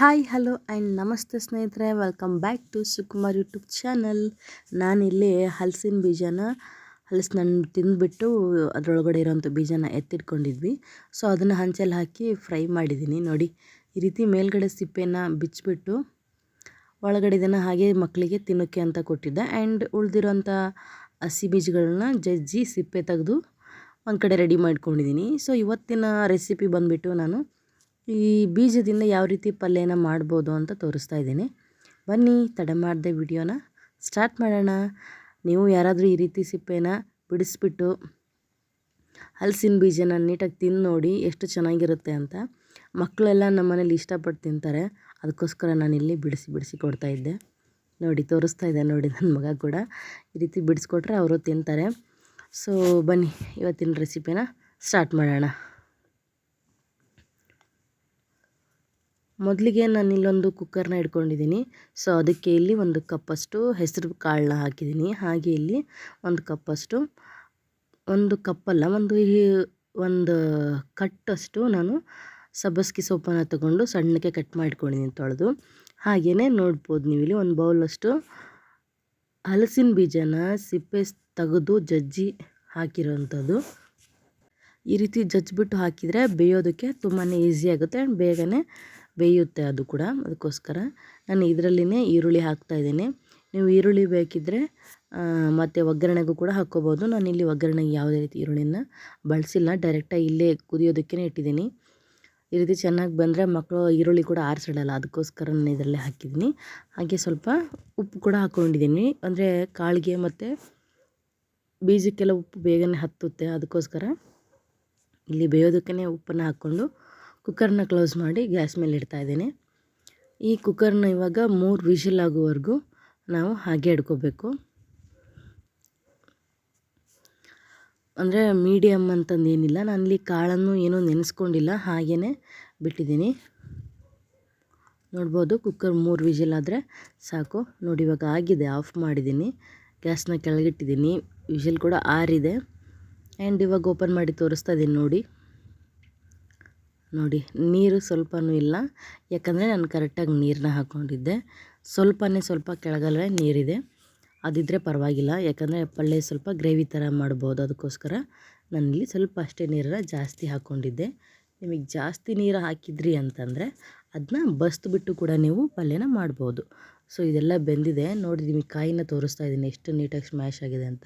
Hi, hello and ನಮಸ್ತೆ ಸ್ನೇಹಿತರೆ. Welcome back to Sukumar YouTube channel. ನಾನಿಲ್ಲಿ ಹಲಸಿನ ಬೀಜನ ಹಲಸಿನಣ್ಣು ತಿಂದುಬಿಟ್ಟು ಅದರೊಳಗಡೆ ಇರೋಂಥ ಬೀಜನ ಎತ್ತಿಟ್ಕೊಂಡಿದ್ವಿ. ಸೊ, ಅದನ್ನು ಹಂಚಲ್ಲಿ ಹಾಕಿ ಫ್ರೈ ಮಾಡಿದ್ದೀನಿ. ನೋಡಿ, ಈ ರೀತಿ ಮೇಲ್ಗಡೆ ಸಿಪ್ಪೆನ ಬಿಚ್ಚಿಬಿಟ್ಟು ಒಳಗಡೆ ಇದನ್ನು ಹಾಗೆ ಮಕ್ಕಳಿಗೆ ತಿನ್ನೋಕ್ಕೆ ಅಂತ ಕೊಟ್ಟಿದ್ದೆ. ಆ್ಯಂಡ್ ಉಳಿದಿರೋಂಥ ಹಸಿ ಬೀಜಗಳನ್ನ ಜಜ್ಜಿ ಸಿಪ್ಪೆ ತೆಗೆದು ಒಂದು ಕಡೆ ರೆಡಿ ಮಾಡ್ಕೊಂಡಿದ್ದೀನಿ. ಸೊ, ಇವತ್ತಿನ ರೆಸಿಪಿ ಬಂದುಬಿಟ್ಟು ನಾನು ಈ ಬೀಜದಿಂದ ಯಾವ ರೀತಿ ಪಲ್ಯನ ಮಾಡ್ಬೋದು ಅಂತ ತೋರಿಸ್ತಾ ಇದ್ದೀನಿ. ಬನ್ನಿ, ತಡ ಮಾಡದೆ ವಿಡಿಯೋನ ಸ್ಟಾರ್ಟ್ ಮಾಡೋಣ. ನೀವು ಯಾರಾದರೂ ಈ ರೀತಿ ಸಿಪ್ಪೆನ ಬಿಡಿಸ್ಬಿಟ್ಟು ಹಲಸಿನ ಬೀಜನ ನೀಟಾಗಿ ತಿಂದು ನೋಡಿ ಎಷ್ಟು ಚೆನ್ನಾಗಿರುತ್ತೆ ಅಂತ ಮಕ್ಕಳೆಲ್ಲ ನಮ್ಮ ಮನೇಲಿ ಇಷ್ಟಪಟ್ಟು ತಿಂತಾರೆ. ಅದಕ್ಕೋಸ್ಕರ ನಾನು ಇಲ್ಲಿ ಬಿಡಿಸಿ ಬಿಡಿಸಿ ಕೊಡ್ತಾಯಿದ್ದೆ ನೋಡಿ, ತೋರಿಸ್ತಾ ಇದ್ದೆ ನೋಡಿ ನನ್ನ ಮಗ ಕೂಡ. ಈ ರೀತಿ ಬಿಡಿಸ್ಕೊಟ್ರೆ ಅವರು ತಿಂತಾರೆ. ಸೊ ಬನ್ನಿ, ಇವತ್ತಿನ ರೆಸಿಪಿನ ಸ್ಟಾರ್ಟ್ ಮಾಡೋಣ. ಮೊದಲಿಗೆ ನಾನು ಇಲ್ಲೊಂದು ಕುಕ್ಕರ್ನ ಇಟ್ಕೊಂಡಿದ್ದೀನಿ ಸೊ ಅದಕ್ಕೆ ಇಲ್ಲಿ ಒಂದು ಕಪ್ಪಷ್ಟು ಹೆಸರು ಕಾಳನ್ನ ಹಾಕಿದ್ದೀನಿ ಹಾಗೆ ಇಲ್ಲಿ ಒಂದು ಕಪ್ಪಷ್ಟು ಒಂದು ಕಪ್ಪಲ್ಲ ಒಂದು ಒಂದು ಕಟ್ಟಷ್ಟು ನಾನು ಸಬ್ಬಸ್ಗೆ ಸೊಪ್ಪನ್ನು ತಗೊಂಡು ಸಣ್ಣಕ್ಕೆ ಕಟ್ ಮಾಡ್ಕೊಂಡಿದ್ದೀನಿ ತೊಳೆದು. ಹಾಗೆಯೇ ನೋಡ್ಬೋದು ನೀವು ಇಲ್ಲಿ ಒಂದು ಬೌಲಷ್ಟು ಹಲಸಿನ ಬೀಜನ ಸಿಪ್ಪೆ ತೆಗೆದು ಜಜ್ಜಿ ಹಾಕಿರೋವಂಥದ್ದು ಈ ರೀತಿ ಜಜ್ಜಿಬಿಟ್ಟು ಹಾಕಿದರೆ ಬೇಯೋದಕ್ಕೆ ತುಂಬಾ ಈಸಿ ಆಗುತ್ತೆ. ಆ್ಯಂಡ್ ಬೇಗನೆ ಬೇಯುತ್ತೆ ಅದು ಕೂಡ, ಅದಕ್ಕೋಸ್ಕರ ನಾನು ಇದರಲ್ಲಿನೇ ಈರುಳ್ಳಿ ಹಾಕ್ತಾಯಿದ್ದೀನಿ ನೀವು ಈರುಳ್ಳಿ ಬೇಕಿದ್ದರೆ ಮತ್ತು ಒಗ್ಗರಣೆಗೂ ಕೂಡ ಹಾಕ್ಕೋಬೋದು. ಇಲ್ಲಿ ಒಗ್ಗರಣೆಗೆ ಯಾವುದೇ ರೀತಿ ಈರುಳ್ಳಿನ ಬಳಸಿಲ್ಲ. ಡೈರೆಕ್ಟಾಗಿ ಇಲ್ಲೇ ಕುದಿಯೋದಕ್ಕೇ ಇಟ್ಟಿದ್ದೀನಿ. ಈ ರೀತಿ ಚೆನ್ನಾಗಿ ಬಂದರೆ ಮಕ್ಕಳು ಈರುಳ್ಳಿ ಕೂಡ ಆರಿಸಿಡಲ್ಲ. ಅದಕ್ಕೋಸ್ಕರ ನಾನು ಇದರಲ್ಲೇ ಹಾಕಿದ್ದೀನಿ. ಹಾಗೆ ಸ್ವಲ್ಪ ಉಪ್ಪು ಕೂಡ ಹಾಕ್ಕೊಂಡಿದ್ದೀನಿ. ಅಂದರೆ ಕಾಳಿಗೆ ಮತ್ತು ಬೀಜಕ್ಕೆಲ್ಲ ಉಪ್ಪು ಬೇಗನೆ ಹತ್ತುತ್ತೆ. ಅದಕ್ಕೋಸ್ಕರ ಇಲ್ಲಿ ಬೇಯೋದಕ್ಕೇ ಉಪ್ಪನ್ನು ಹಾಕ್ಕೊಂಡು ಕುಕ್ಕರ್ನ ಕ್ಲೋಸ್ ಮಾಡಿ ಗ್ಯಾಸ್ ಮೇಲೆ ಇಡ್ತಾ ಇದ್ದೀನಿ. ಈ ಕುಕ್ಕರ್ನ ಇವಾಗ ಮೂರು ವಿಷಲ್ ಆಗುವವರೆಗೂ ನಾವು ಹಾಗೆ ಇಡ್ಕೋಬೇಕು ಅಂದರೆ ಮೀಡಿಯಮ್ ಅಂತಂದು ಏನಿಲ್ಲ. ನಾನಿಲ್ಲಿ ಕಾಳನ್ನು ಏನೂ ನೆನೆಸ್ಕೊಂಡಿಲ್ಲ. ಹಾಗೇ ಬಿಟ್ಟಿದ್ದೀನಿ. ನೋಡ್ಬೋದು ಕುಕ್ಕರ್ ಮೂರು ವಿಷಲ್ ಆದರೆ ಸಾಕು. ನೋಡಿ, ಇವಾಗ ಆಗಿದೆ. ಆಫ್ ಮಾಡಿದ್ದೀನಿ. ಗ್ಯಾಸ್ನ ಕೆಳಗಿಟ್ಟಿದ್ದೀನಿ. ವಿಷಲ್ ಕೂಡ ಆರಿದೆ. ಆ್ಯಂಡ್ ಇವಾಗ ಓಪನ್ ಮಾಡಿ ತೋರಿಸ್ತಾ ಇದ್ದೀನಿ ನೋಡಿ. ನೋಡಿ, ನೀರು ಸ್ವಲ್ಪನೂ ಇಲ್ಲ. ಯಾಕಂದರೆ ನಾನು ಕರೆಕ್ಟಾಗಿ ನೀರನ್ನ ಹಾಕ್ಕೊಂಡಿದ್ದೆ ಸ್ವಲ್ಪನೇ ಸ್ವಲ್ಪ ಕೆಳಗಲ್ಲೇ ನೀರಿದೆ. ಅದಿದ್ದರೆ ಪರವಾಗಿಲ್ಲ. ಯಾಕಂದರೆ ಪಲ್ಯ ಸ್ವಲ್ಪ ಗ್ರೇವಿ ಥರ ಮಾಡ್ಬೋದು. ಅದಕ್ಕೋಸ್ಕರ ನಾನಿಲ್ಲಿ ಸ್ವಲ್ಪ ಅಷ್ಟೇ ನೀರನ್ನು ಜಾಸ್ತಿ ಹಾಕ್ಕೊಂಡಿದ್ದೆ ನಿಮಗೆ ಜಾಸ್ತಿ ನೀರು ಹಾಕಿದ್ರಿ ಅಂತಂದರೆ ಅದನ್ನ ಬಸ್ದುಬಿಟ್ಟು ಕೂಡ ನೀವು ಪಲ್ಯನ ಮಾಡ್ಬೋದು. ಸೊ, ಇದೆಲ್ಲ ಬೆಂದಿದೆ. ನೋಡಿ, ನಿಮಗೆ ಕಾಯಿನ ತೋರಿಸ್ತಾ ಇದ್ದೀನಿ. ಎಷ್ಟು ನೀಟಾಗಿ ಸ್ಮ್ಯಾಶ್ ಆಗಿದೆ ಅಂತ.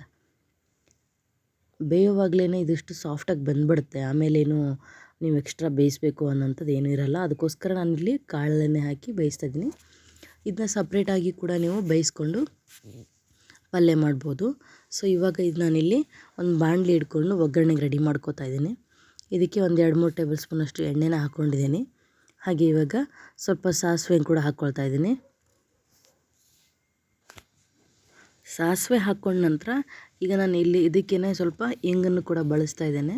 ಬೇಯುವಾಗಲೇ ಇದಿಷ್ಟು ಸಾಫ್ಟಾಗಿ ಬಂದ್ಬಿಡುತ್ತೆ. ಆಮೇಲೇನು ನೀವು ಎಕ್ಸ್ಟ್ರಾ ಬೇಯಿಸಬೇಕು ಅನ್ನೋಂಥದ್ದು ಏನೂ ಇರಲ್ಲ. ಅದಕ್ಕೋಸ್ಕರ ನಾನು ಇಲ್ಲಿ ಕಾಳನ್ನೇ ಹಾಕಿ ಬೇಯಿಸ್ತಾ ಇದ್ದೀನಿ. ಇದನ್ನ ಸಪ್ರೇಟಾಗಿ ಕೂಡ ನೀವು ಬೇಯಿಸ್ಕೊಂಡು ಪಲ್ಯ ಮಾಡ್ಬೋದು. ಸೊ ಇವಾಗ ಇದು ನಾನಿಲ್ಲಿ ಒಂದು ಬಾಣಲಿ ಇಟ್ಕೊಂಡು ಒಗ್ಗರಣೆಗೆ ರೆಡಿ ಮಾಡ್ಕೋತಾ ಇದ್ದೀನಿ. ಇದಕ್ಕೆ ಒಂದು ಎರಡು ಮೂರು ಟೇಬಲ್ ಸ್ಪೂನಷ್ಟು ಎಣ್ಣೆನ ಹಾಕ್ಕೊಂಡಿದ್ದೀನಿ ಹಾಗೆ ಇವಾಗ ಸ್ವಲ್ಪ ಸಾಸಿವೆ ಕೂಡ ಹಾಕ್ಕೊಳ್ತಾ ಇದ್ದೀನಿ. ಸಾಸಿವೆ ಹಾಕ್ಕೊಂಡ ನಂತರ ಈಗ ನಾನು ಇಲ್ಲಿ ಇದಕ್ಕೇ ಸ್ವಲ್ಪ ಇಂಗನ್ನು ಕೂಡ ಬಳಸ್ತಾ ಇದ್ದೇನೆ.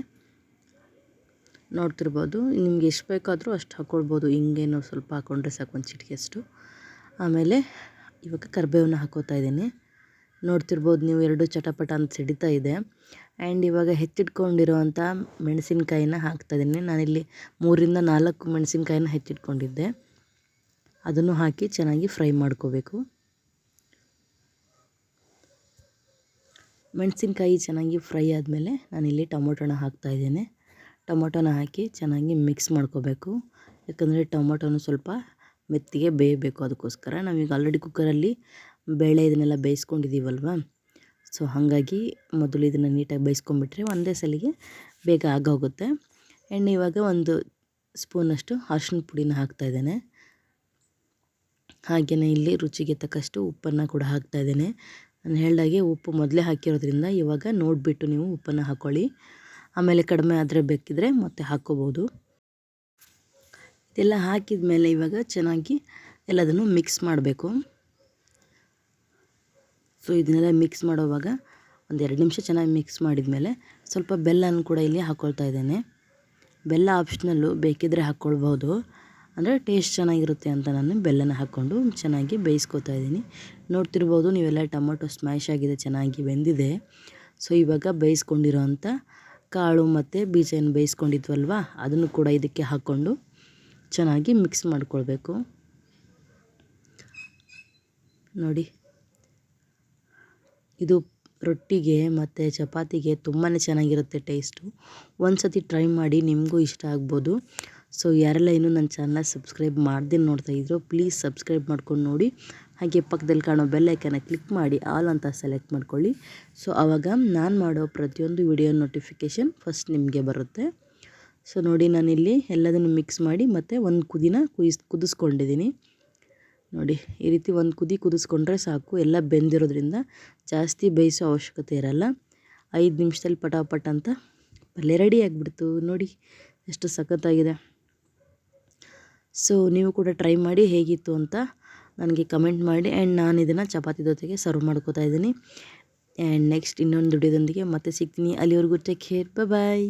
ನೋಡ್ತಿರ್ಬೋದು. ನಿಮ್ಗೆ ಎಷ್ಟು ಬೇಕಾದರೂ ಅಷ್ಟು ಹಾಕ್ಕೊಳ್ಬೋದು ಹಿಂಗೇನು ಸ್ವಲ್ಪ ಹಾಕ್ಕೊಂಡ್ರೆ ಸಾಕು ಒಂದು ಚಿಟಿಕೆಯಷ್ಟು ಆಮೇಲೆ ಇವಾಗ ಕರಿಬೇವನ್ನ ಹಾಕೋತಾ ಇದ್ದೀನಿ. ನೋಡ್ತಿರ್ಬೋದು ನೀವು ಎರಡು ಚಟಪಟ ಅಂತ ಸಿಡಿತಾ ಇದೆ. ಆ್ಯಂಡ್ ಇವಾಗ ಹೆಚ್ಚಿಟ್ಕೊಂಡಿರೋವಂಥ ಮೆಣಸಿನ್ಕಾಯಿನ ಹಾಕ್ತಾಯಿದ್ದೀನಿ ನಾನಿಲ್ಲಿ ಮೂರಿಂದ ನಾಲ್ಕು ಮೆಣಸಿನ್ಕಾಯಿನ ಹೆಚ್ಚಿಟ್ಕೊಂಡಿದ್ದೆ. ಅದನ್ನು ಹಾಕಿ ಚೆನ್ನಾಗಿ ಫ್ರೈ ಮಾಡ್ಕೋಬೇಕು. ಮೆಣಸಿನ್ಕಾಯಿ ಚೆನ್ನಾಗಿ ಫ್ರೈ ಆದಮೇಲೆ ನಾನಿಲ್ಲಿ ಟೊಮೊಟೊನ ಹಾಕ್ತಾಯಿದ್ದೇನೆ ಟೊಮೊಟೊನ ಹಾಕಿ ಚೆನ್ನಾಗಿ ಮಿಕ್ಸ್ ಮಾಡ್ಕೋಬೇಕು. ಯಾಕಂದರೆ ಟೊಮೊಟೊನು ಸ್ವಲ್ಪ ಮೆತ್ತಿಗೆ ಬೇಯಬೇಕು ಅದಕ್ಕೋಸ್ಕರ. ನಾವೀಗ ಆಲ್ರೆಡಿ ಕುಕ್ಕರಲ್ಲಿ ಬೇಳೆ ಇದನ್ನೆಲ್ಲ ಬೇಯಿಸ್ಕೊಂಡಿದ್ದೀವಲ್ವ? ಸೊ ಹಾಗಾಗಿ ಮೊದಲು ಇದನ್ನು ನೀಟಾಗಿ ಬೇಯಿಸ್ಕೊಂಬಿಟ್ರೆ ಒಂದೇ ಸಲಿಗೆ ಬೇಗ ಆಗೋಗುತ್ತೆ. ಎಣ್ಣೆ ಇವಾಗ ಒಂದು ಸ್ಪೂನಷ್ಟು ಅರ್ಶಿನ ಪುಡಿನ ಹಾಕ್ತಾಯಿದ್ದೇನೆ ಹಾಗೆಯೇ ಇಲ್ಲಿ ರುಚಿಗೆ ತಕ್ಕಷ್ಟು ಉಪ್ಪನ್ನು ಕೂಡ ಹಾಕ್ತಾಯಿದ್ದೇನೆ ನಾನು ಹೇಳ್ದಾಗೆ ಉಪ್ಪು ಮೊದಲೇ ಹಾಕಿರೋದ್ರಿಂದ ಇವಾಗ ನೋಡಿಬಿಟ್ಟು ನೀವು ಉಪ್ಪನ್ನು ಹಾಕ್ಕೊಳ್ಳಿ ಆಮೇಲೆ ಕಡಿಮೆ ಆದರೆ ಬೇಕಿದ್ರೆ ಮತ್ತೆ ಹಾಕ್ಕೋಬೋದು ಇದೆಲ್ಲ ಹಾಕಿದ ಮೇಲೆ ಇವಾಗ ಚೆನ್ನಾಗಿ ಎಲ್ಲದನ್ನು ಮಿಕ್ಸ್ ಮಾಡಬೇಕು. ಸೊ ಇದನ್ನೆಲ್ಲ ಮಿಕ್ಸ್ ಮಾಡೋವಾಗ ಒಂದು ಎರಡು ನಿಮಿಷ ಚೆನ್ನಾಗಿ ಮಿಕ್ಸ್ ಮಾಡಿದ ಮೇಲೆ ಸ್ವಲ್ಪ ಬೆಲ್ಲನ ಕೂಡ ಇಲ್ಲಿ ಹಾಕ್ಕೊಳ್ತಾ ಇದ್ದೇನೆ. ಬೆಲ್ಲ ಆಪ್ಷನಲ್ಲು ಬೇಕಿದ್ದರೆ ಹಾಕ್ಕೊಳ್ಬೋದು ಅಂದರೆ ಟೇಸ್ಟ್ ಚೆನ್ನಾಗಿರುತ್ತೆ ಅಂತ ನಾನು ಬೆಲ್ಲನ ಹಾಕ್ಕೊಂಡು ಚೆನ್ನಾಗಿ ಬೇಯಿಸ್ಕೊತಾ ಇದ್ದೀನಿ. ನೋಡ್ತಿರ್ಬೋದು ನೀವೆಲ್ಲ ಟೊಮೊಟೊ ಸ್ಮ್ಯಾಶ್ ಆಗಿದೆ, ಚೆನ್ನಾಗಿ ಬೆಂದಿದೆ. ಸೊ ಇವಾಗ ಬೇಯಿಸ್ಕೊಂಡಿರೋ ಅಂಥ ಕಾಳು ಮತ್ತು ಬೀಜ ಏನು ಬೇಯಿಸ್ಕೊಂಡಿದ್ವಲ್ವ? ಅದನ್ನು ಕೂಡ ಇದಕ್ಕೆ ಹಾಕ್ಕೊಂಡು ಚೆನ್ನಾಗಿ ಮಿಕ್ಸ್ ಮಾಡಿಕೊಳ್ಬೇಕು. ನೋಡಿ. ಇದು ರೊಟ್ಟಿಗೆ ಮತ್ತು ಚಪಾತಿಗೆ ತುಂಬಾ ಚೆನ್ನಾಗಿರುತ್ತೆ ಟೇಸ್ಟು ಒಂದು ಸತಿ ಟ್ರೈ ಮಾಡಿ ನಿಮಗೂ ಇಷ್ಟ ಆಗ್ಬೋದು. ಸೊ ಯಾರೆಲ್ಲ ಇನ್ನೂ ನನ್ನ ಚಾನಲ್ ಸಬ್ಸ್ಕ್ರೈಬ್ ಮಾಡ್ದೆ ನೋಡ್ತಾಯಿದ್ರು ಪ್ಲೀಸ್ ಸಬ್ಸ್ಕ್ರೈಬ್ ಮಾಡ್ಕೊಂಡು ನೋಡಿ. ಹಾಗೆ ಪಕ್ಕದಲ್ಲಿ ಕಾಣೋ ಬೆಲ್ ಐಕನ್ನ ಕ್ಲಿಕ್ ಮಾಡಿ ಆಲ್ ಅಂತ ಸೆಲೆಕ್ಟ್ ಮಾಡ್ಕೊಳ್ಳಿ. ಸೊ ಆವಾಗ ನಾನು ಮಾಡೋ ಪ್ರತಿಯೊಂದು ವಿಡಿಯೋ ನೋಟಿಫಿಕೇಷನ್ ಫಸ್ಟ್ ನಿಮಗೆ ಬರುತ್ತೆ. ಸೊ ನೋಡಿ ನಾನಿಲ್ಲಿ ಎಲ್ಲದನ್ನು ಮಿಕ್ಸ್ ಮಾಡಿ ಮತ್ತು ಒಂದು ಕುದಿನ ಕುಯ್ಸ್, ಕುದಿಸ್ಕೊಂಡಿದ್ದೀನಿ. ನೋಡಿ, ಈ ರೀತಿ ಒಂದು ಕುದಿ ಕುದಿಸ್ಕೊಂಡ್ರೆ ಸಾಕು. ಎಲ್ಲ ಬೆಂದಿರೋದ್ರಿಂದ ಜಾಸ್ತಿ ಬೇಯಿಸೋ ಅವಶ್ಯಕತೆ ಇರಲ್ಲ. ಐದು ನಿಮಿಷದಲ್ಲಿ ಪಟಾಪಟ್ ಅಂತ ಪಲ್ಯ ರೆಡಿ ಆಗಿಬಿಡ್ತು. ನೋಡಿ, ಎಷ್ಟು ಸಖತ್ತಾಗಿದೆ. ಸೊ ನೀವು ಕೂಡ ಟ್ರೈ ಮಾಡಿ ಹೇಗಿತ್ತು ಅಂತ ನನಗೆ ಕಮೆಂಟ್ ಮಾಡಿ ಆ್ಯಂಡ್ ನಾನು ಇದನ್ನು ಚಪಾತಿ ಜೊತೆಗೆ ಸರ್ವ್ ಮಾಡ್ಕೋತಾ ಇದ್ದೀನಿ. ಆ್ಯಂಡ್ ನೆಕ್ಸ್ಟ್ ಇನ್ನೊಂದು ದುಡಿಯೋದೊಂದಿಗೆ ಮತ್ತೆ ಸಿಗ್ತೀನಿ. ಅಲ್ಲಿವರೆಗೂ ಟೇಕ್ ಕೇರ್ ಬಾಯ್